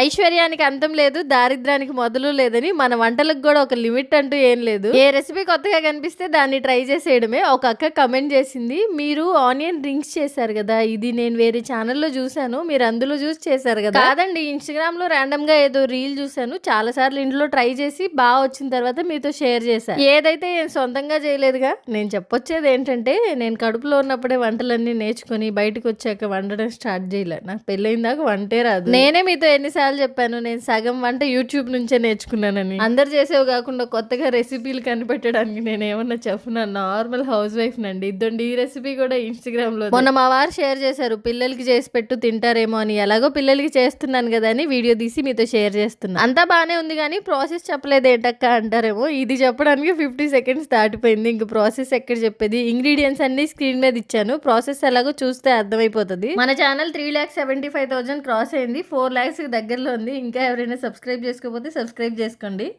ఐశ్వర్యానికి అంతం లేదు దారిద్రానికి మొదలు లేదని మన వంటలకు కూడా ఒక లిమిట్ అంటూ ఏం లేదు. ఏ రెసిపీ కొత్తగా కనిపిస్తే దాన్ని ట్రై చేసేయడమే. ఒక అక్క కమెంట్ చేసింది మీరు ఆనియన్ రింగ్స్ చేశారు కదా ఇది నేను వేరే ఛానల్లో చూసాను మీరు అందులో చూసి చేశారు కదా? కాదండి ఇన్స్టాగ్రామ్లో ర్యాండమ్గా ఏదో రీల్ చూసాను చాలా సార్లు ఇంట్లో ట్రై చేసి బాగా వచ్చిన తర్వాత మీతో షేర్ చేశాను ఏదైతే నేను సొంతంగా చేయలేదుగా నేను చెప్పొచ్చేది ఏంటంటే నేను కడుపులో ఉన్నప్పుడే వంటలన్నీ నేర్చుకొని బయటకు వచ్చాక వండడం స్టార్ట్ చేయలే. నాకు పెళ్ళైన దాకా వంటే రాదు. నేనే మీతో ఎన్నిసార్లు చెప్పాను. నేను సగం వంట యూట్యూబ్ నుంచే నేర్చుకున్నానని. అందరు చేసేవి కాకుండా కొత్తగా రెసిపీలు కనిపెట్టడానికి నేను ఏమన్నా చెప్పునా? నార్మల్ హౌస్ వైఫ్ నండి. ఇద్దండి ఈ రెసిపీ కూడా ఇన్స్టాగ్రామ్లో మొన్న మా వారు షేర్ చేశారు పిల్లలకి చేసి పెట్టు తింటారేమో అని. ఎలాగో పిల్లలకి చేస్తున్నాను కదా అని వీడియో తీసి మీతో షేర్ చేస్తున్నా. అంతా బానే ఉంది కానీ ప్రాసెస్ చెప్పలేదు ఏంటక్క అంటారేమో. ఇది చెప్పడానికి ఫిఫ్టీ సెకండ్స్ దాటిపోయింది. ఇంక ప్రాసెస్ ఎక్కడ చెప్పేది? ఇంగ్రీడియంట్స్ అన్ని స్క్రీన్ మీద ఇచ్చాను. ప్రాసెస్ ఎలాగో చూస్తే అర్థమైపోతుంది. మన channel three lakhs seventy five thousand cross అయింది. ఫోర్ ల్యాక్స్ దగ్గరలో ఉంది. ఇంకా ఎవరైనా సబ్స్క్రైబ్ చేసుకోకపోతే సబ్స్క్రైబ్ చేసుకోండి.